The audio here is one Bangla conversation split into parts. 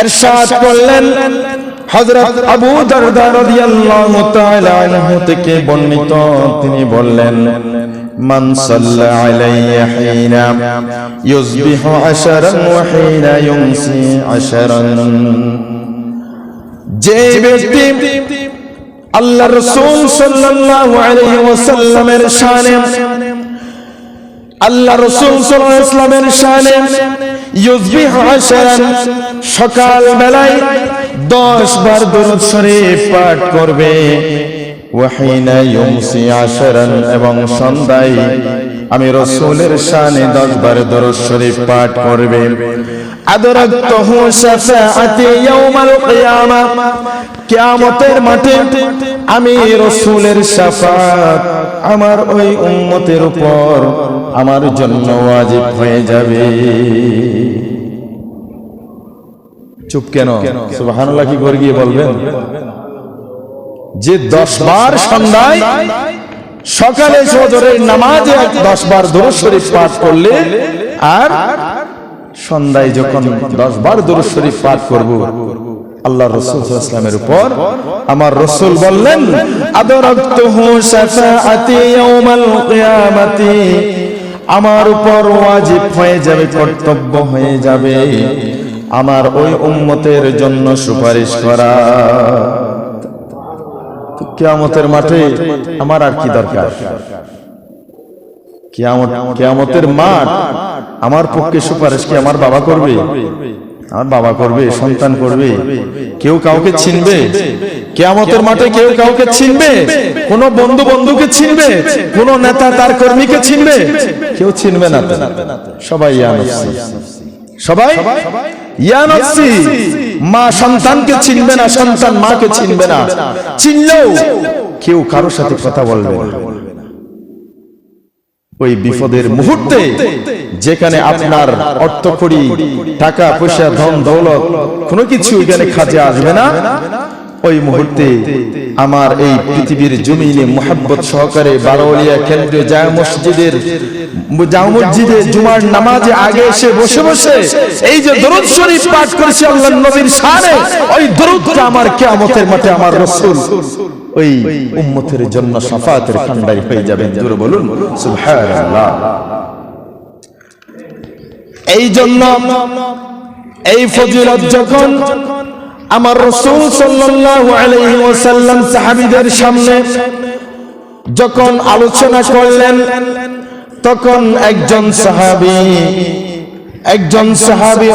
এরশাদ করলেন হযরত আবু দারদা রাদিয়াল্লাহু তাআলা আনহু থেকে বর্ণিত, তিনি বললেন, মান সাল্লা আলাইয়া হিনা ইউসবিহু ওয়া হিনা ইউমসি যে ব্যক্তি আল্লাহ রাসূল সাল্লাল্লাহু আলাইহি ওয়াসাল্লামের শানে রসুল সাল্লামের শানে ইউজবিহ আশারান সকাল বেলায় দশ বার দরুদ শরীফ পাঠ করবে। এবং সন্ধ্যায় আমি রসুলের শানে দশ বার দরুদ শরীফ পাঠ করবে। মাঠে আমি রসুলের শাফাত আমার ওই উম্মতের উপর আমার জন্য ওয়াজিব হয়ে যাবে। চুপ কেন? সুবহানাল্লাহ কি করে গিয়ে বলবেন? যে দশ বার সন্ধ্যায় সকালে সজরের নামাজে দশ বার দরুদ শরীফ পাঠ করলে আর সন্ধ্যায় যখন দশ বার দরুদ শরীফ পাঠ করব আল্লাহ রসুল ইসলামের উপর আমার রসুল বললেন আদরাকতুহু শাফাআতি ইয়াউমাল কিয়ামাতি। আমার উপর ওয়াজিব হয়ে যাবে, কর্তব্য হয়ে যাবে। আমার ওই উম্মতের জন্য সুপারিশ করা। কিয়ামতের মাঠে আমার আর কি দরকার? কিয়ামত, কিয়ামতের মাঠ আমার পক্ষে সুপারিশ কি আমার বাবা করবে? আমার বাবা করবে, সন্তান করবে, কেউ কাউকে চিনবে? কেয়ামতের মাঠে কেউ কাউকে চিনবে কোন বন্ধু বন্ধুকে চিনবে কোন নেতা তার কর্মীকে চিনবে কেউ চিনবে না সবাই সবাই ইয়ানফসি মা সন্তানকে চিনবে না সন্তান মাকে চিনবে না। চিনলেও কেউ কারোর সাথে কথা বলবে না। ওই বিপদের মুহূর্তে যেখানে আপনার অর্থ করি টাকা পয়সা ধন দৌলত কোনো কিছু এখানে কাজে আসবে না। ওই মুহূর্তে আমার এই পৃথিবীর জমিনে মোহাব্বত সহকারে বারোলিয়া কেন্দ্রীয় জায় মসজিদের মসজিদে জুমার নামাজে আগে এসে বসে বসে এই যে দরুদ শরীফ পাঠ করেছি আল্লাহ নবীর শানে, ওই দরুদটা আমার কিয়ামতের মাঠে আমার ওই উম্মতের জন্য হয়ে বলুন, সুবহানাল্লাহ। এই জন্য এই ফজিলত যখন আমার রসুল আলাইহি ওয়াসাল্লাম সাহাবীদের সামনে যখন আলোচনা করলেন, তখন একজন সাহাবী একজন সাহাবী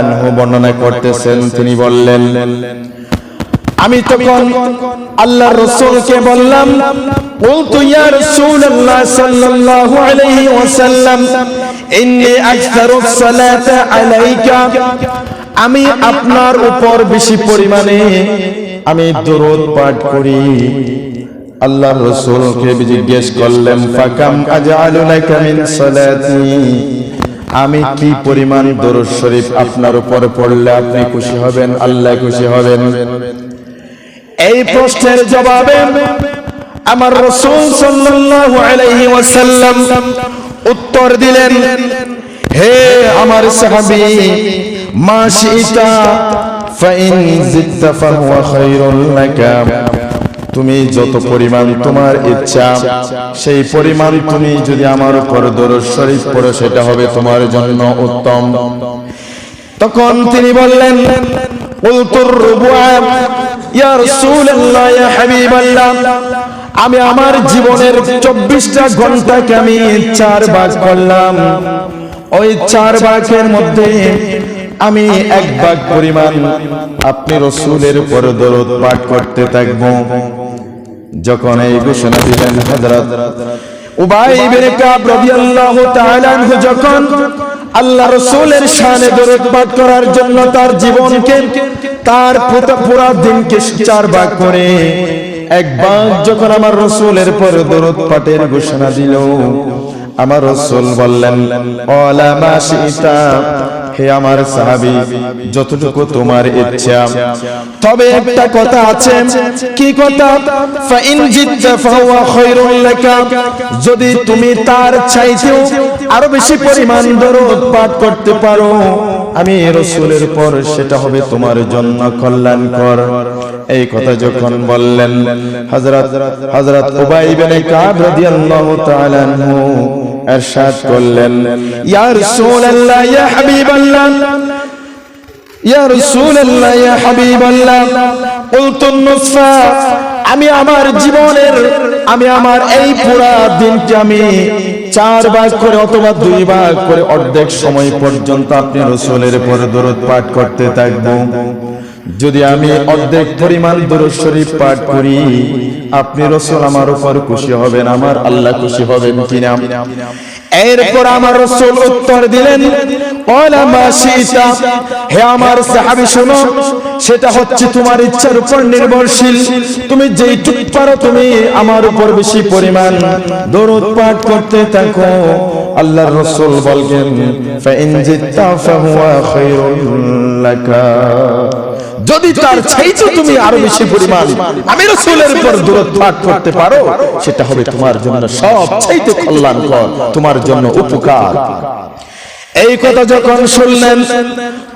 আনহু বর্ণনা করতেছেন। তিনি বললেন আমি তখন আল্লাহর রাসূলকে বললাম বলতু ইয়া রাসূলুল্লাহ সাল্লাল্লাহু আলাইহি ওয়াসাল্লাম, ইন্নী আকসারু সালাতা আলাইকা। আমি আপনার উপর বেশি পরিমাণে আমি দরুদ পাঠ করি। আল্লাহর রাসূলকে জিজ্ঞেস করলেন, ফাকাম আজআলু লাকা মিন সালাতি? আমি কি পরিমাণ দরুদ শরীফ আপনার উপর পড়লে আপনি খুশি হবেন? আল্লাহ খুশি হবেন। এই প্রশ্নের জবাবে আমার রাসূল সাল্লাল্লাহু আলাইহি ওয়াসাল্লাম উত্তর দিলেন হে আমার সাহাবী মা শিতা ফাইন জিদতা ফাহুয়া খায়রুল লাকা। তুমি যত পরিমাণ তোমার ইচ্ছা সেই পরিমাণ তুমি যদি আমার উপর দরুদ শরীফ পড়ো সেটা হবে তোমার জন্য উত্তম। তখন তিনি বললেন উলতুর রুবুআ ইয়া রাসূলুল্লাহ ইয়া হাবিবাল্লাহ। আমি আমার জীবনের চব্বিশটা ঘন্টাকে আমি চার ভাগ করলাম। ওই চার ভাগের মধ্যে আমি এক ভাগ পরিমাণ আপনি রসুলের উপর দরদ পাঠ করতে থাকব। যখন এই ঘোষণা দিলেন হযরত উবাই ইবনে কাব রাদিয়াল্লাহু তাআলা যখন আল্লাহ রসুলের শানে দরদ পাঠ করার জন্য তার জীবনকে তার পুরা দিনকে চার ভাগ করে। এক ভাগ যখন আমার রসুলের পর দরদ পাঠের ঘোষণা দিল আমার রসুল বললেন হে আমার সাহাবি যতটুকু তোমার ইচ্ছা তবে একটা কথা আছে কি কথা? যদি তুমি তার চাইতেও আরো বেশি পরিমাণ দরুদ পাঠ করতে পারো আমি রসুলের পর সেটা হবে তোমার জন্য কল্যাণকর এই কথা যখন বললেন হযরত হযরত উবাই ইবনে কাব রাদিয়াল্লাহু তাআলা আনহু ارشاد করলেন ইয়া রাসূলুল্লাহ ইয়া হাবিবাল্লাহ ইয়া রাসূলুল্লাহ ইয়া হাবিবাল্লাহ কুলতু নুসফা আমি আমার জীবনের আমি আমার এই পুরা দিনটি আমি চার ভাগ করে অথবা দুই ভাগ করে অর্ধেক সময় পর্যন্ত আপনি রসুলের পর দরদ পাঠ করতে থাকব। যদি আমি অর্ধেক পরিমাণ দরুদ শরীফ পাঠ করি, আপনি রসুল আমার উপর খুশি হবেন, আমার আল্লাহ খুশি হবেন কিনা? এরপর আমার রসুল উত্তর দিলেন হে আমার সাহাবী শোনো সেটা হচ্ছে তোমার ইচ্ছার উপর নির্ভরশীল। তুমি যেইটুক পারো তুমি আমার উপর বেশি পরিমাণ দরুদ পাঠ করতে থাকো। আল্লাহর রাসূল বললেন ফাইন জিত্তা ফাহুয়া খায়রুল লাকা। যদি তার চাইতে তুমি আরও বেশি পরিমাণ আমি রসুলের উপর পাঠ করতে পারো সেটা হবে তোমার জন্য সব চাইতে কল্যাণকর তোমার জন্য উপকার। এই কথা যখন শুনলেন,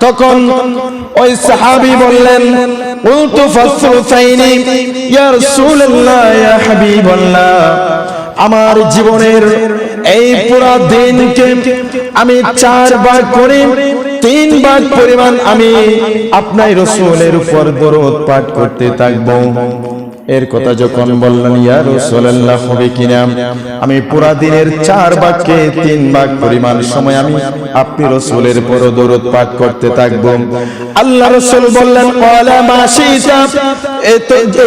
তখন ওই সাহাবি বললেন, উলতু ফাসরুতাইনি ইয়া রাসূলুল্লাহ, ইয়া হাবিবাল্লাহ, আমার জীবনের এই পুরা দিনকে আমি চার ভাগ করে তিন ভাগ পরিমাণ আমি আপনার রসুলের উপর দরদ পাঠ করতে থাকব। এর কথা যখন বললেন, ইয়া রাসূলুল্লাহ, হবে কিনা? আমি পুরা দিনের চার ভাগকে তিন ভাগ পরিমাণ সময় আমি আপনি রসুলের পর দরদ পাঠ করতে থাকব। আল্লাহ রসুল বললেন, ওয়ালা মা শিতা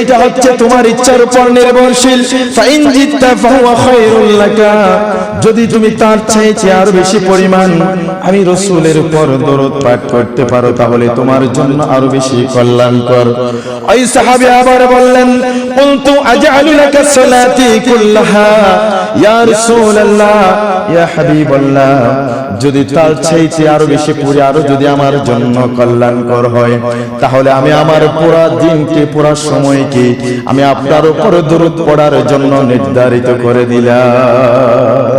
এটা হচ্ছে তোমার ইচ্ছার উপর নির্ভরশীল। ফাইন জিত্তা ফাহুয়া খায়রুল লাকা। যদি তুমি তার চাইতে আর বেশি পরিমাণ আমি রসুলের উপর দরদ পাঠ করতে পারো, তাহলে তোমার জন্য আরও বেশি কল্যাণকর। ওই সাহাবী আবার বললেন قلت أجعل لك صلاتي كلها يا رسول الله يا حبيب الله যদি তার চাইতে আরো বেশি পুরি আরো যদি আমার জন্য কল্যাণকর হয় তাহলে আমি আমার পুরা দিনকে পুরা সময়কে আমি আপনার উপর দরুদ পড়ার জন্য নির্ধারিত করে দিলাম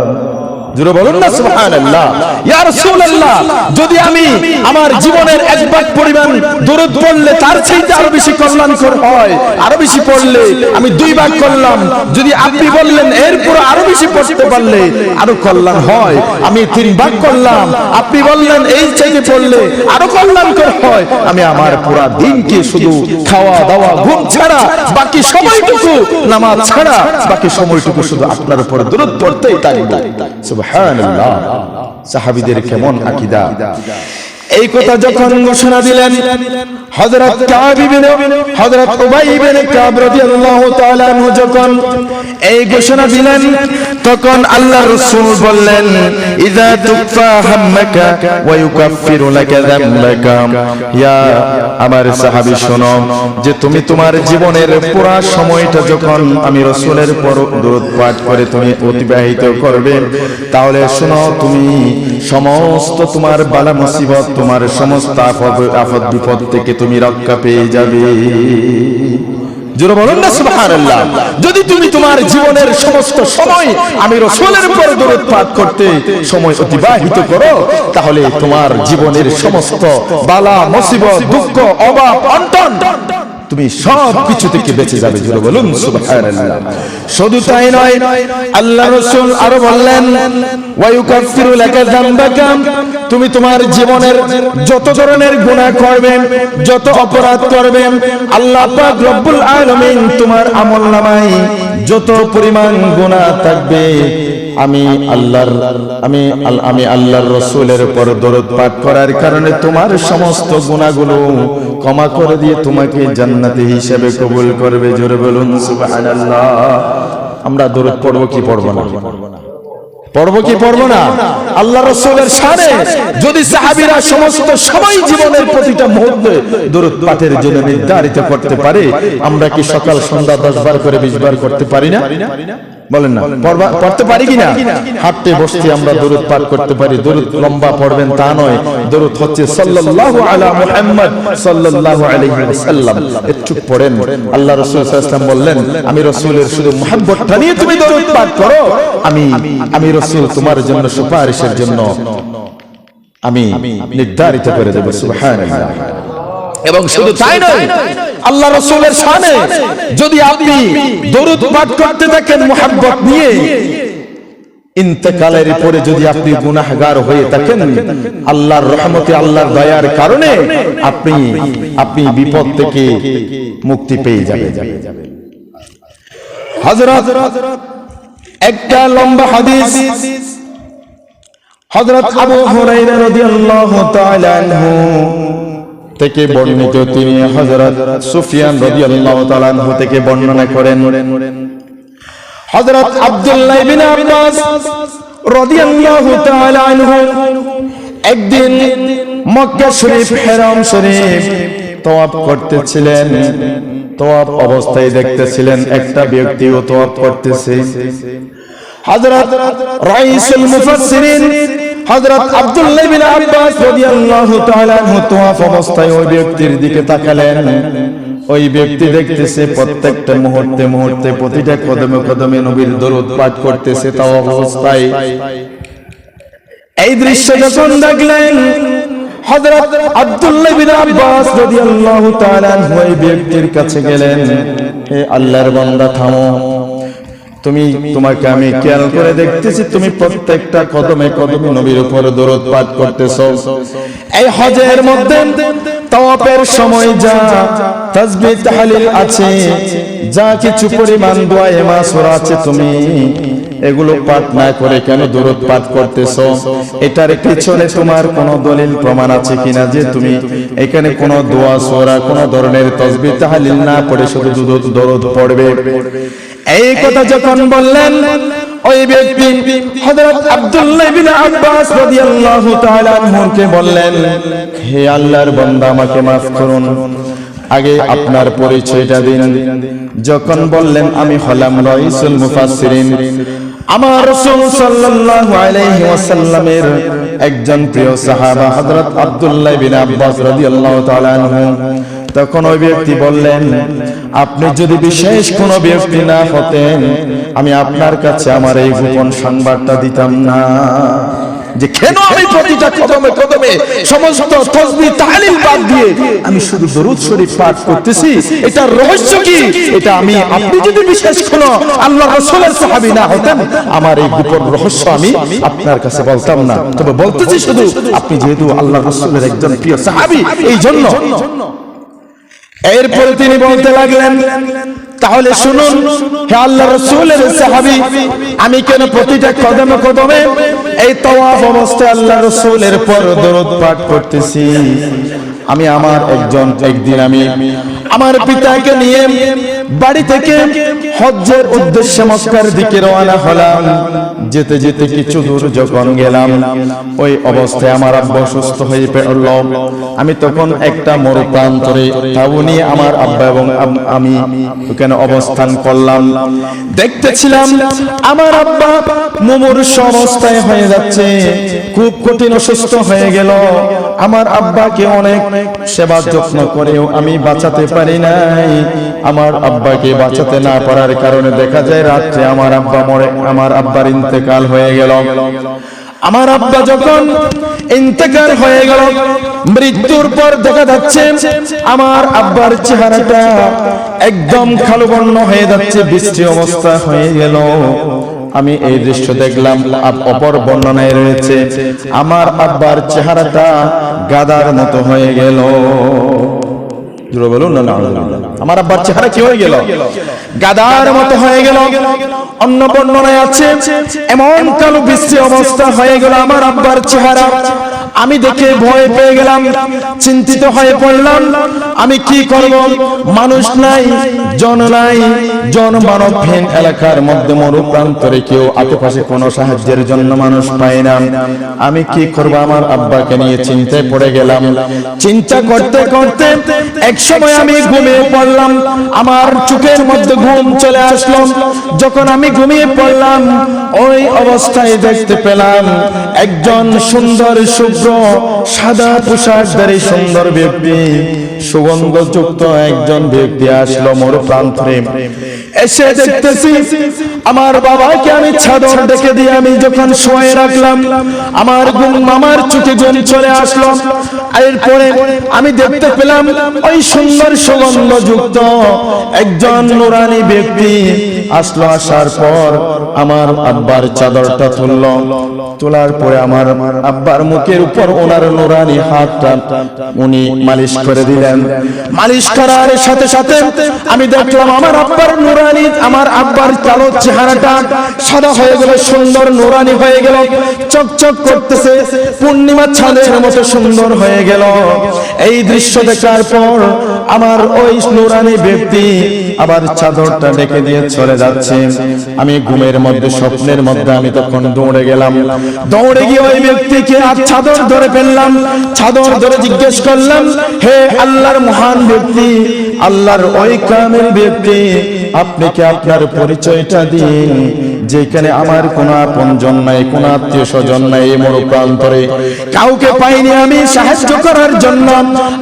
জুড়ে বলুন না সুবহানাল্লাহ। ইয়া রাসূলুল্লাহ যদি আমি আমার জীবনের এক ভাগ পরিমাণ দরুদ পড়লে তার চাইতে আরও বেশি কল্যাণকর হয় আরও বেশি পড়লে আমি দুই ভাগ করলাম যদি আপনি বললেন এরপর আরও বেশি পড়তে পারলে আরও কল্যাণ হয়। আমি তিন ভাগ করলাম আপনি বললেন এই চাইতে পড়লে আরও কল্যাণকর হয়। আমি আমার পুরা দিনকে শুধু খাওয়া দাওয়া ঘুম ছাড়া বাকি সময়টুকু নামাজ ছাড়া বাকি সময়টুকু শুধু আপনার উপর দরুদ পড়তেই থাকব সুবহানাল্লাহ সাহাবীদের কেমন আকীদা এই কথা যখন ঘোষণা দিলেন হযরত কাব ইবনে হযরত উবাই ইবনে কাব রাদিয়াল্লাহু তাআলা যখন এই ঘোষণা দিলেন তখন আল্লাহ রাসূল বললেন ইযা তুফা হাম্মাকা ওয়া ইউকাফিরু লাকা যামবাকা ইয়া আমার সাহাবী শোনো যে তুমি তোমার জীবনের পুরা সময়টা যখন আমি রাসূলের পর দরুদ পাঠ করে তুমি অতিবাহিত করবে তাহলে শোনো তুমি সমস্ত তোমার বালা মুসিবত তোমার সমস্ত আফদ বিপদ থেকে তুমি রক্ষা পেয়ে যাবে। যদি তুমি তোমার জীবনের সমস্ত সময় আমি রাসূলের করতে সময় অতিবাহিত করো, তাহলে তোমার জীবনের সমস্ত বালা, মুসিবত, দুঃখ অভাব অনটন তুমি সব কিছু থেকে বেঁচে যাবে জোরে বলুন সুবহানাল্লাহ। শুধু তাই নয় আল্লাহ রাসূল আরও বললেন ওয়া ইউকাফিরু লাকা যামবাকা তুমি তোমার জীবনের যত ধরনের গুনাহ করবেন যত অপরাধ করবেন আল্লাহ পাক রব্বুল আলামিন তোমার আমলনামায় যত পরিমাণ গুনাহ থাকবে আমি আল্লাহর, আমি আমি আল্লাহর রসুলের উপর দরদ পাঠ করার কারণে তোমার সমস্ত গুণাগুলো ক্ষমা করে দিয়ে তোমাকে জান্নাতি হিসেবে কবুল করবে। জোরে বলুন, সুবহানাল্লাহ। আমরা দরদ পড়ব কি পড়ব না? পড়ব কি পড়ব না? আল্লাহ রসুলের সানে যদি সাহাবীরা সমস্ত সময় জীবনের প্রতিটা মুহূর্তে দরদ পাঠের জন্য নির্ধারিত করতে পারে, আমরা কি সকাল সন্ধ্যা দশ বার করে বিশ বার করতে পারি না? বলেন না। পড়তে পারি কিনা? হাঁটতে বসতে আমরা দরুদ পাঠ করতে পারি। দরুদ লম্বা পড়বেন তা নয়। দরুদ হচ্ছে সাল্লাল্লাহু আলা মুহাম্মদ সাল্লাল্লাহু আলাইহি ওয়াসাল্লাম। একটু পড়েন। আল্লাহ রাসূল সাল্লাল্লাহু বললেন আমি রাসূলের শুধু মুহাব্বতটা নিয়ে তুমি দরুদ পাঠ করো। আমি আমি রাসূল তোমার জন্য সুপারিশের জন্য আমি নির্ধারিত করে দেব। সুবহানাল্লাহ। এবং শুধু তাই নয় আল্লাহ রসুলের শানে যদি আপনি দরুদ পাঠ করতে থাকেন মোহাব্বত নিয়ে, ইন্তেকালের পরে যদি আপনি গুনাহগার হয়ে থাকেন, আল্লাহর রহমতে, আল্লাহর দয়ার কারণে আপনি আপনি বিপদ থেকে মুক্তি পেয়ে যাবেন। হযরত একটা লম্বা হাদিস, হযরত আবু হুরায়রা রাদিয়াল্লাহু তাআলা আনহু থেকে বর্ণিত তিনি হযরত সুফিয়ান রাদিয়াল্লাহু তাআলা আনহু থেকে বর্ণনা করেন। হযরত আব্দুল্লাহ ইবনে আব্বাস তাআলা আনহু একদিন মক্কা শরীফ, হেরাম শরীফ তওয়াফ করতেছিলেন। তওয়াফ অবস্থায় দেখতেছিলেন একটা ব্যক্তিও তওয়াফ করতেছে। হযরত রাইসুল মুফাসসিরিন হযরত আব্দুল্লাহ বিন আব্বাস রাদিয়াল্লাহু তাআলা আনহু অবস্থায় ওই ব্যক্তির দিকে তাকালেন। ওই ব্যক্তি দেখতেছে প্রত্যেকটা মুহূর্তে মুহূর্তে প্রতিটা কদমে কদমে নবীর দরুদ পাঠ করতেছে তাও অবস্থায়। এই দৃশ্য যখন দেখলেন হযরত আব্দুল্লাহ বিন আব্বাস রাদিয়াল্লাহু তাআলা ওই ব্যক্তির কাছে গেলেন। হে আল্লাহর বান্দা থামো। তুমি তোমাকে আমি খেয়াল করে দেখতেছি, তুমি প্রত্যেকটা কদমে কদমে নবীর উপর দরদ পাঠ করতেছো। এই হজের মধ্যে তাওয়াফের সময় যা তাসবিহ তাহলিল আছে, যা কিছু পরিমাণ দোয়া এমা সূরা আছে তুমি, এগুলো পাঠ না করে কেন দরদ পাঠ করতেছো? এটার পিছনে তোমার কোনো দলিল প্রমাণ আছে কিনা যে তুমি এখানে কোনো দোয়া, সূরা, কোনো ধরনের তাসবিহ তাহলিল না পড়ে শুধু দরদ দরদ পড়বে? এই কথা যখন বললেন, ওই ব্যক্তি হযরত আব্দুল্লাহ ইবনে আব্বাস রাদিয়াল্লাহু তাআলা আনহুকে বললেন, হে আল্লাহর বান্দা, আমাকে maaf করুন। আগে আপনার পরিচয়টা দিন। যখন বললেন, আমি হলাম রাইসুল মুফাসসিরিন। আমার রাসূল সাল্লাল্লাহু আলাইহি ওয়াসাল্লামের একজন প্রিয় সাহাবা হযরত আব্দুল্লাহ ইবনে আব্বাস রাদিয়াল্লাহু তাআলা আনহু। তখন ওই ব্যক্তি বললেন, আপনি যদি বিশেষ কোনো ব্যক্তি না হতেন, আমি আপনার কাছে আমার এই গোপন সংবাদটা দিতাম না। যে কেন আমি প্রতিটা কদমে কদমে সমস্ত তসবিহ তাহলিল বাদ দিয়ে আমি শুধু দরুদ শরীফ পাঠ করতেছি? এটার রহস্য কি? এটা আমি, আপনি যদি বিশেষ কোনো আল্লাহ রাসূলের সাহাবী না হতেন, আমার এই গোপন রহস্য আমি আপনার কাছে বলতাম না। তবে বলতেছি শুধু, আপনি যেহেতু আল্লাহ রাসূলের একজন প্রিয় সাহাবী, এই জন্য এরপরে তিনি বলতে লাগলেন তাহলে শুনুন হে আল্লাহ রসুলের সাহাবি আমি কেন প্রতিটা কদমে কদমে এই তওয়াফ অবস্থায় আল্লাহ রসুলের পর দরদ পাঠ করতেছি। আমি আমার একজন একদিন আমি আমার পিতাকে নিয়ে বাড়ি থেকে হজ্জের উদ্দেশ্যে মক্কার দিকে রওনা হলাম। যেতে যেতে কিছু দূর যখন গেলাম ওই অবস্থায় আমার আব্বা অসুস্থ হয়ে পড়ল। আমি তখন একটা মরুপ্রান্তরে তাও নিয়ে আমার আব্বা এবং আম- ওখানে অবস্থান করলাম? দেখতেছিলাম আমার আব্বা মুমূর্ষ অবস্থায় হয়ে যাচ্ছে, খুব কঠিন অসুস্থ হয়ে গেল। আমার আব্বাকে অনেক সেবা যত্ন করেও আমি বাঁচাতে পারি নাই। আমার আব্বাকে বাঁচাতে না পারার কারণে দেখা যায়, রাত্রে আমার আব্বা মরে, আমার আব্বার ইন্তেকাল হয়ে গেল। আমার আব্বা যখন ইন্তেকাল হয়ে গেল মৃত্যুর পর দেখা যাচ্ছে আমার আব্বার চেহারাটা একদম কালো বর্ণ হয়ে যাচ্ছে বৃষ্টি অবস্থা হয়ে গেল। আমি এই দৃশ্য দেখলাম অপর বর্ণনায় রয়েছে আমার আব্বার চেহারাটা গাদার মতো হয়ে গেল। আমার আব্বার চেহারা কি হয়ে গেল? গাদার মতো হয়ে গেল। অন্য বর্ণনায় আছে, এমন কালো বিশ্বে অবস্থা হয়ে গেল আমার আব্বার চেহারা। আমি দেখে ভয় পেয়ে গেলাম, চিন্তিত হয়ে পড়লাম, আমি কি করব? মানুষ নাই, জন নাই জনমানবহীন এলাকার মধ্যে মরুপ্রান্তরে কেউ আশেপাশে কোনো সাহায্যের জন্য মানুষ পায় না। আমি কি করব? আমার আব্বাকে নিয়ে চিন্তায় পড়ে গেলাম। চিন্তা করতে করতে এক সময় আমি ঘুমিয়ে পড়লাম। আমার চোখের মধ্যে ঘুম চলে আসলো। যখন আমি ঘুমিয়ে পড়লাম, ওই অবস্থায় দেখতে পেলাম, একজন সুন্দর, শুভ্র সাদা পোশাকধারী সুন্দর ব্যক্তি সুগন্ধযুক্ত একজন ব্যক্তি আসলো মোর প্রান্তরে। এসে দেখতেছি আমার বাবাকে আমি চাদর ডেকে দিয়ে আমি যখন শোয়ে রাখলাম, আমার ঘুম আমার চোখে ঘুম চলে আসলো, এরপরে আমি দেখতে পেলাম ওই সুন্দর সুগন্ধযুক্ত একজন নুরানি ব্যক্তি আসলো, আসার পর আমার আব্বার চাদরটা তুললো, তোলার পরে আমার আব্বার মুখের উপর ওনার নুরানি হাতটা উনি মালিশ করে দিলেন। মালিশ করার সাথে সাথে আমি দেখলাম আমার আব্বার নুরানি, আমার আব্বার কালো চেহারাটা সাদা হয়ে গেল, সুন্দর, নুরানি হয়ে গেল, চকচক করতেছে, পূর্ণিমা ছাদের মতো সুন্দর হয়ে গেল। এই দৃশ্য দেখার পর আমার ওই নুরানি ব্যক্তি আবার চাদরটা ডেকে দিয়ে চলে যাচ্ছে। আমি ঘুমের মধ্যে, স্বপ্নের মধ্যে, আমি তখন দৌড়ে গেলাম। দৌড়ে গিয়ে ওই ব্যক্তিকে আর চাদর ধরে ফেললাম। চাদর ধরে জিজ্ঞেস করলাম, হে আল্লাহর মহান ব্যক্তি, আল্লাহর ওই কামের ব্যক্তি আপনি কি আপনার পরিচয়টা দিন? যেখানে আমার কোন আপনজন নাই, কোন আত্মীয় স্বজন নাই, এই মরু প্রান্তরে কাউকে পাইনি আমি সাহায্য করার জন্য।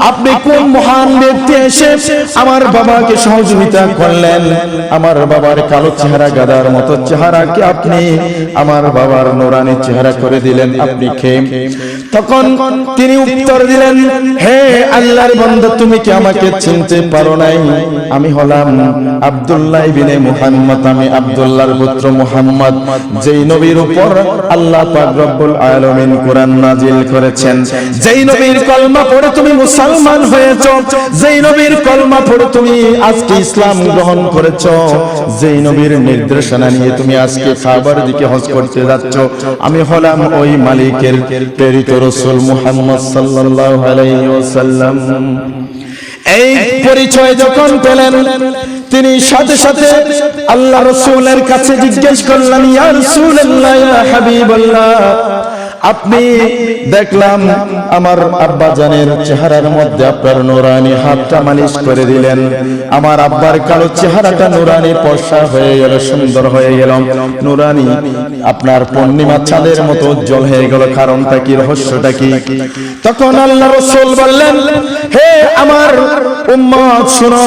আপনি কোন মহান ব্যক্তি এসে আমার বাবাকে সহযোগিতা করলেন? আমার বাবার কালো চেহারা, গাদার মতো চেহারাকে আপনি? আমার বাবার নোরানি চেহারা করে দিলেন। আপনি খেয়ে তখন তিনি উত্তর দিলেন, হে আল্লাহর বন্ধু তুমি কি আমাকে চিনতে পারো নাই? আমি হলাম আব্দুল্লাহ ইবনে মুহাম্মদ, আমি আব্দুল্লাহর পুত্র মুহাম্মদ, যেই নবীর উপর আল্লাহ পাক রব্বুল আলামিন কোরআন নাজিল করেছেন। যেই নবীর কলমা পড়ে তুমি মুসলমান হয়েছো, যেই নবীর কলমা পড়ে তুমি আজকে ইসলাম গ্রহণ করেছ, যেই নবীর নির্দেশনা নিয়ে তুমি আজকে কাবার দিকে হজ করতে যাচ্ছ, আমি হলাম ওই মালিকের প্রেরিত রাসূল মুহাম্মদ সাল্লাল্লাহু আলাইহি ওয়াসাল্লাম। এই পরিচয় যখন পেলেন, তিনি সাথে সাথে আল্লাহ রসুলের কাছে জিজ্ঞেস করলেন, ইয়া রাসূলুল্লাহ, ইয়া হাবিবাল্লাহ আপনি দেখলাম আমার আব্বা জানের চেহারার মধ্যে আপনার নুরানি হাতটা মালিশ করে দিলেন। আমার আব্বার কালো চেহারাটা নুরানি পর্ষা হয়ে গেল, সুন্দর হয়ে গেল। নুরানি, আপনার পূর্ণিমা চাঁদের মতো উজ্জ্বল হয়ে গেল, কারণটা কি, রহস্যটা কি? তখন আল্লাহ রসুল বললেন, হে আমার উম্মত, শুনো,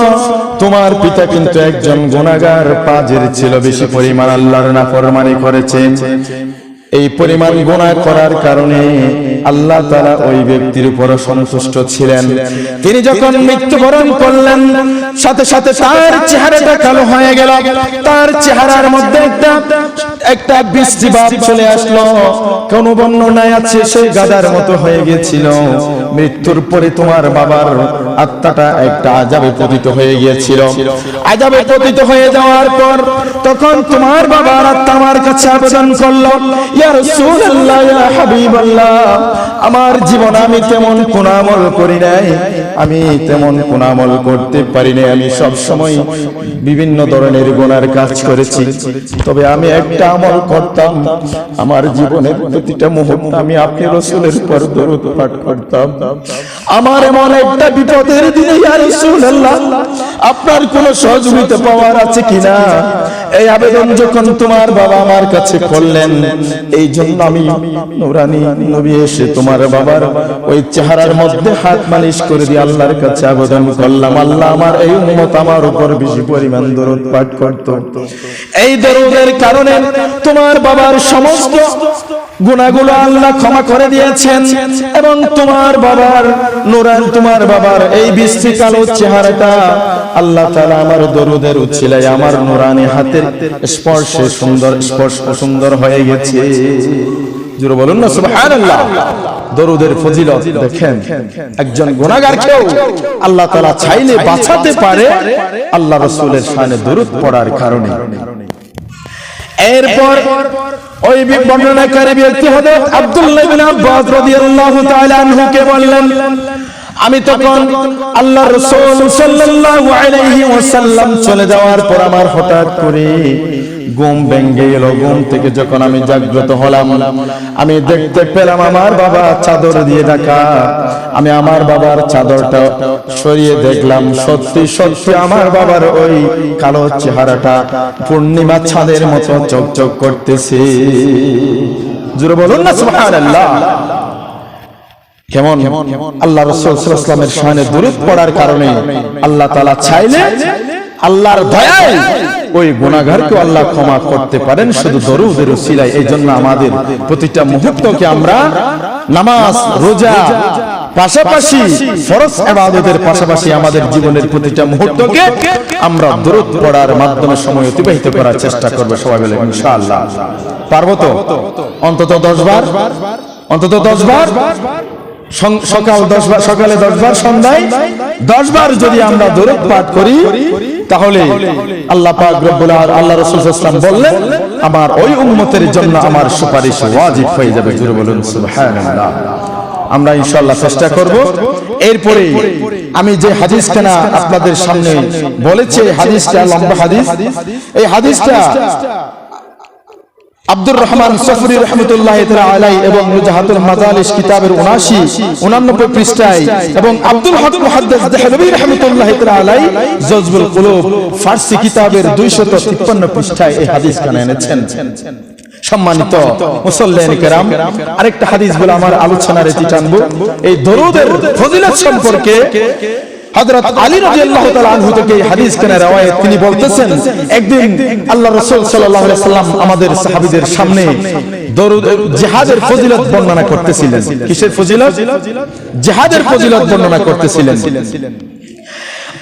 তোমার পিতা কিন্তু একজন গুনাহগার, পাজের ছিল, বেশি পরিমাণ আল্লাহর নাফরমানি করেছে। এই পরিমাণ গোনা করার কারণে আল্লাহ তারা ওই ব্যক্তির উপর সন্তুষ্ট ছিলেন। তিনি যখন মৃত্যুবরণ করলেন, সাথে সাথে তার চেহারাটা কালো হয়ে গেল। তার চেহারার মধ্যে একটা একটা বৃষ্টি ভাব চলে আসলো। কোন বর্ণনায় আছে, সেই গাদার মতো হয়ে গেছিল। মৃত্যুর পরে তোমার বাবার আত্মাটা একটা আজাবে পতিত হয়ে গিয়েছিল। আজাবে পতিত হয়ে যাওয়ার পর তখন তোমার বাবার আত্মা আমার কাছে আবেদন করল, ইয়া রাসূলুল্লাহ, ইয়া হাবিবাল্লাহ, আমার জীবন আমি তেমন কোন আমল করি নাই, আমি তেমন কোন আমল করতে পারি নাই, আমি সব সময় বিভিন্ন ধরনের গুনার কাজ করেছি, তবে আমি একটা আমল করতাম, আমার জীবনের প্রতিটা মুহূর্ত আমি আপনি রসুলের উপর দরুদ পাঠ করতাম। আমার এমন একটা বিপদের দিনে ইয়া রাসূলুল্লাহ আপনার কোন সহযোগিতা পাওয়ার আছে কিনা? এই আবেদন যখন তোমার বাবা আমার কাছে করলেন, এই জন্য আমি নুরানি নবী এসে তোমার বাবার ওই চেহারার মধ্যে হাত মালিশ করে দিয়ে আল্লাহর কাছে আবেদন করলাম। আল্লাহ আমার এই উম্মত আমার উপর বেশি পরিমাণ দরুদ পাঠ করত। এই দরুদের কারণে তোমার বাবার সমস্ত গুণাগুলো আল্লাহ ক্ষমা করে দিয়েছেন এবং তোমার বাবার নুরান, তোমার বাবার এই বৃষ্টি কালো চেহারাটা আল্লাহ তাআলা আমার দরুদের উচ্ছিলায় আমার নুরানি হাতের স্পর্শে সুন্দর, স্পর্শ সুন্দর হয়ে গেছে। বলুন না, সুবহানাল্লাহ। দরুদের ফজিলত, দেখেন, একজন আল্লাহ তাআলা চাইলে বাঁচাতে পারে আল্লাহ রাসূলের দরুদ পড়ার কারণে। এরপর ওই বর্ণনাকারী ব্যক্তি হলো আব্দুল্লাহ ইবনে আব্বাস রাদিয়াল্লাহু তাআলা বললেন আমি তখন আল্লাহ রসুল সাল্লাল্লাহু আলাইহি ওয়াসাল্লাম চলে যাওয়ার পর আমার হঠাৎ করে ঘুম ভেঙে গেল ঘুম থেকে যখন আমি জাগ্রত হলাম আমি দেখতে পেলাম আমার বাবা চাদর দিয়ে ঢাকা। আমি আমার বাবার চাদরটা সরিয়ে দেখলাম। সত্যি সত্যি আমার বাবার ওই কালো চেহারাটা পূর্ণিমা ছাদের মতো চকচক করতেছে। জুড়ে বলুন না সুবহানাল্লাহ। কেমন? আল্লাহ রসুলের শানে দূরত পড়ার কারণে আল্লাহ তালা চাইলে আল্লাহর দয়ায় ওই গুণাগারকে আল্লাহ ক্ষমা করতে পারেন। শুধু দরুদের সিলাই এই জন্য আমাদের প্রতিটা মুহূর্তকে আমরা নামাজ রোজা পাশাপাশি ফরজ ইবাদতের পাশাপাশি আমাদের জীবনের প্রতিটা মুহূর্তকে আমরা দরুদ পড়ার মাধ্যমে সময় অতিবাহিত করার চেষ্টা করব সবাই মিলে ইনশাআল্লাহ। পারব তো অন্তত 10 বার অন্তত 10 বার সকাল দশ বার সকালে দশ বার সন্ধ্যায়, দশ বার যদি আমরা দরুদ পাঠ করি, তাহলে আল্লাহ পাক রব্বুল আল্লাহ রাসূল সাল্লাল্লাহু বললেন, আমার ওই উম্মতের জন্য আমার সুপারিশ ওয়াজিব হয়ে যাবে। জোরে বলুন, সুবহানাল্লাহ। আমরা ইনশাআল্লাহ চেষ্টা করব। এরপরে আমি যে হাদিসখানা আপনাদের সামনে বলেছি হাদিসটা লম্বা হাদিস। এই হাদিসটা আব্দুর রহমান সফরি রহমতুল্লাহ আলাই এবং মুজাহাতুল মাজালিস কিতাবের 79 89 পৃষ্ঠায় এবং আব্দুল হক মুহাদ্দিস রহমতুল্লাহ আলাই জজবুল কুলুব ফারসি কিতাবের 253 পৃষ্ঠায় এই হাদিস কানে এনেছেন। সম্মানিত মুসল্লিয়ান কেরাম, আরেকটা হাদিস বলে আমার আলোচনার এটি টানবো। এই দরুদের ফজিলত সম্পর্কে হযরত আলী রাদিয়াল্লাহু তাআলা আনহু থেকে হাদিস কেনা রওয়ায়াত তিনি বলতেছেন একদিন আল্লাহ রাসূল সাল্লাল্লাহু আলাইহি সাল্লাম আমাদের সাহাবীদের সামনে দরুদ জিহাদের ফজিলত বর্ণনা করতেছিলেন। কিসের ফজিলত? জিহাদের ফজিলত বর্ণনা করতেছিলেন।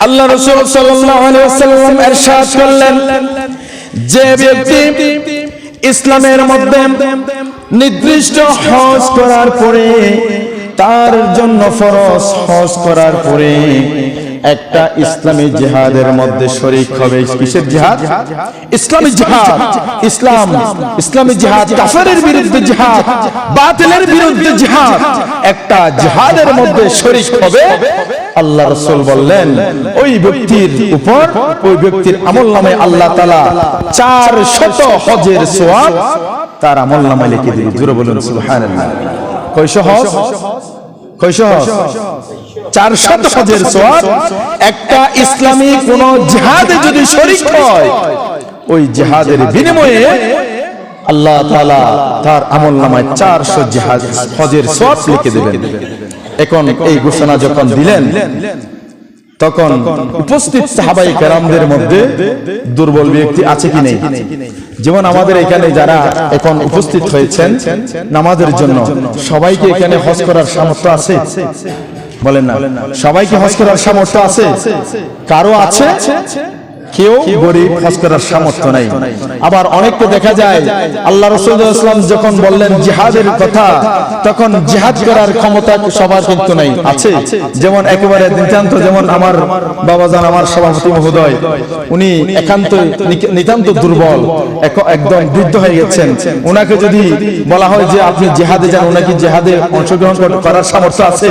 আল্লাহ রাসূল সাল্লাল্লাহু আলাইহি ওয়াসাল্লাম ইরশাদ করলেন যে ব্যক্তি ইসলামের মধ্যে নির্দিষ্ট হজ করার পরে তার জন্য ফরজ হজ করার পরে একটা ইসলামী জিহাদের মধ্যে শরীক হবে। কিসের জিহাদ? ইসলামী জিহাদ। ইসলাম, ইসলামী জিহাদ, কাফেরের বিরুদ্ধে জিহাদ, বাতিলের বিরুদ্ধে জিহাদ। একটা জিহাদের মধ্যে শরীক হবে। আল্লাহ রাসূল বললেন, ওই ব্যক্তির উপর, ওই ব্যক্তির আমল নামে আল্লাহ তাআলা 400 হজের সওয়াব তার আমল নামে লিখে দিবেন জোরে বলুন, সুবহানাল্লাহ। কয়শ হজ কয়শ হজ চারশত হজের সওয়াব একটা ইসলামী কোন জেহাদে যদি শরীক হয় ওই জেহাদের বিনিময়ে আল্লাহ তাআলা তার আমল নামায় চারশো জিহাদ হজের সওয়াব লিখে দেবেন এখন এই ঘোষণা যখন দিলেন। তখন উপস্থিত সাহাবাই কেরামদের মধ্যে দুর্বল ব্যক্তি আছে কি নেই? যেমন আমাদের এখানে যারা এখন উপস্থিত হয়েছেন নামাজের জন্য সবাইকে এখানে হজ করার সামর্থ্য আছে? বলেন না। সবাইকে হজ করার সামর্থ্য আছে? কারও আছে? কেউ গরিব হজ করার সামর্থ্য নাই। আবার অনেককে দেখা যায় আল্লাহ রসুলাম যখন বললেন জিহাদের কথা তখন জিহাদ করার ক্ষমতা সবার কিন্তু নাই। আছে। যেমন একেবারে নিতান্ত যেমন আমার বাবা জান আমার সভাপতি মহোদয় উনি একান্ত নিতান্ত দুর্বল একদম বৃদ্ধ হয়ে গেছেন। ওনাকে যদি বলা হয় যে আপনি জেহাদে যান ওনাকে জেহাদে অংশগ্রহণ করার সামর্থ্য আছে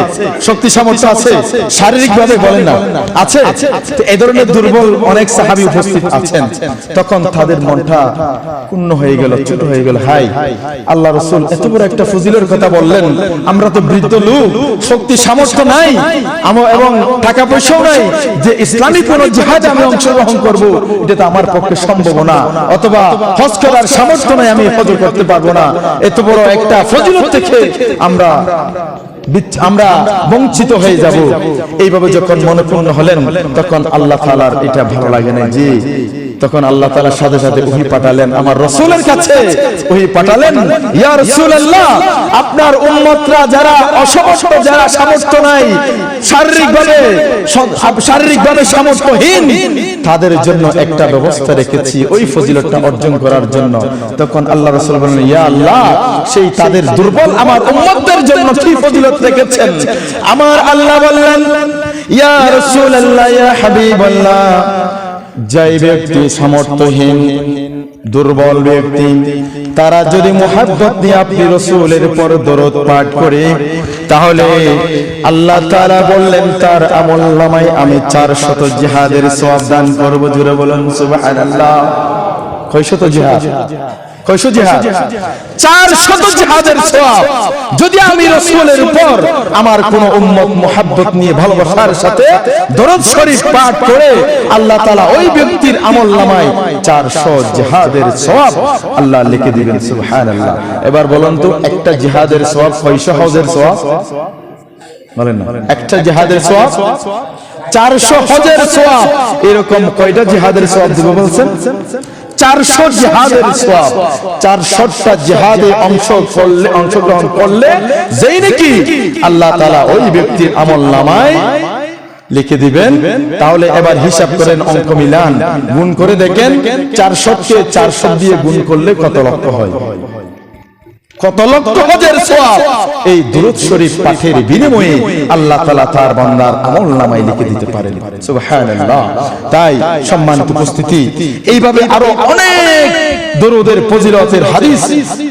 শক্তি সামর্থ্য আছে শারীরিক ভাবে বলেন না। আছে। এ ধরনের দুর্বল অনেক সাহাবি উপস্থিত আছেন। তখন তাদের মনটা পূর্ণ হয়ে গেল ছোট হয়ে গেল হাই। আল্লাহ রসুল এত বড় একটা ফজিলের কথা বললেন আমরা তো বৃদ্ধ লোক শক্তি সামর্থ্য নাই। এবং টাকা পয়সাও নাই। যে ইসলামী কোন জিহাদে আমি অংশগ্রহণ করব এটা তো আমার পক্ষে সম্ভব না। অথবা হজ করার সামর্থ্য নাই আমি হজ করতে পারব না। এত বড় একটা ফজিলত থেকে আমরা আমরা বঞ্চিত হয়ে যাব। এইভাবে যখন মনপূর্ণ হলেন তখন আল্লাহ তালার এটা ভালো লাগে না। জি। তখন আল্লাহ তালার সাথে সাথে ওহি পাঠালেন আমার রসুলের কাছে ওহি পাঠালেন ইয়া রাসূলুল্লাহ আপনার উম্মতরা যারা অসমর্থ যারা সামর্থ্য নাই শারীরিকভাবে শারীরিকভাবে সামর্থ্যহীন তাদের জন্য একটা ব্যবস্থা রেখেছি ওই ফজিলতটা অর্জন করার জন্য। তখন আল্লাহ রাসূল বললেন ইয়া আল্লাহ সেই তাদের দুর্বল আমার উম্মতদের জন্য কি ফজিলত রেখেছেন? আমার আল্লাহ বললেন ইয়া রাসূলুল্লাহ ইয়া হাবিবাল্লাহ যাই ব্যক্তি সামর্থ্যহীন, দুর্বল ব্যক্তি, তারা যদি মোহাব্বত নিয়ে আপনি রসুলের পর দরদ পাঠ করে, তাহলে আল্লাহ তারা বললেন, তার আমল আমি চার শত জিহাদের সব দান করব। জুড়ে বলুন আল্লাহ কয় শত জিহাদ? কয়শো জিহাদ চার শত জিহাদের সওয়াব। যদি আমি রসুলের উপর আমার কোন উম্মত মোহাব্বত নিয়ে ভালোবাসার সাথে দরদ শরীফ পাঠ করে আল্লাহ তাআলা ওই ব্যক্তির আমল নামায় জিহাদের সওয়াব। আল্লাহ লিখে দিবেন সুবহানাল্লাহ। এবার বলুন তো একটা জিহাদের সওয়াব কয়শো হজের সওয়াব? বলেন না। একটা জিহাদের সওয়াব চারশো হজের সওয়াব। এরকম কয়টা জিহাদের সওয়াব দিব বলছেন? চারশো জেহাদের সব চারশোটা জিহাদে অংশ করলে অংশগ্রহণ করলে যেই নাকি আল্লাহ তালা ওই ব্যক্তির আমল নামায় লিখে দিবেন। তাহলে এবার হিসাব করেন অঙ্ক মিলান। গুণ করে দেখেন চারশো চারশো দিয়ে গুণ করলে কত লক্ষ হয়? কত লক্ষ হজের সওয়াব? এই দুরূদ শরীফ পাঠের বিনিময়ে আল্লাহ তাআলা তার বান্দার আমল নামায় লিখে দিতে পারেন। সুবহানাল্লাহ। তাই সম্মানিত উপস্থিতি এইভাবে আরও অনেক দরুদের ফজিলতের হাদিস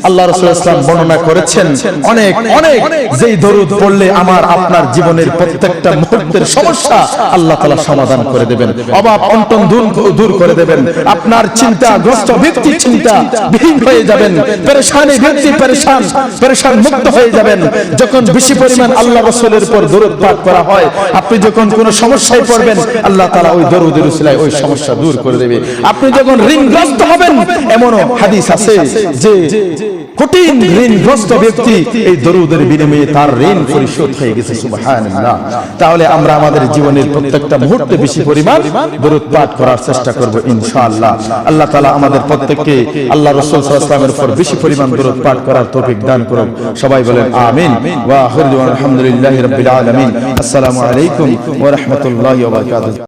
আল্লাহ রাসূল ইসলাম বর্ণনা করেছেন। অনেক অনেক, যেই দরুদ পড়লে আমার আপনার জীবনের প্রত্যেকটা মুহূর্তের সমস্যা আল্লাহ তাআলা সমাধান করে দেবেন। অভাব, অনটন দূর দূর করে দেবেন। আপনার চিন্তাগ্রস্ত ব্যক্তি চিন্তা বিহীন হয়ে যাবেন। পেরেশানি ব্যক্তি পেরেশান পেরেশান মুক্ত হয়ে যাবেন। যখন বেশি পরিমাণ আল্লাহ রাসূলের উপর দরুদ পাঠ করা হয়, আপনি যখন কোনো সমস্যায় পড়বেন, আল্লাহ তাআলা ওই দরুদের উসিলায় ওই সমস্যা দূর করে দেবে। আপনি যখন ঋণগ্রস্ত হবেন, এমনও হাদিস আছে যে কঠিন ঋণগ্রস্ত ব্যক্তি এই দরুদের বিনিময়ে তার ঋণ পরিশোধ হয়ে গেছে সুবহানাল্লাহ। তাহলে আমরা আমাদের জীবনের প্রত্যেকটা মুহূর্তে বেশি পরিমাণ দরুদ পাঠ করার চেষ্টা করব ইনশাআল্লাহ। আল্লাহ তাআলা আমাদের প্রত্যেককে আল্লাহ রাসূল সাল্লাল্লাহু আলাইহি ওয়াসাল্লামের উপর বেশি পরিমাণ দরুদ পাঠ করার তৌফিক দান করুন। সবাই বলেন আমিন। ওয়া আখিরু আলহামদুলিল্লাহি রাব্বিল আলামিন। আসসালামু আলাইকুম। ওয়া রাহমাতুল্লাহি ওয়া বারাকাতুহু।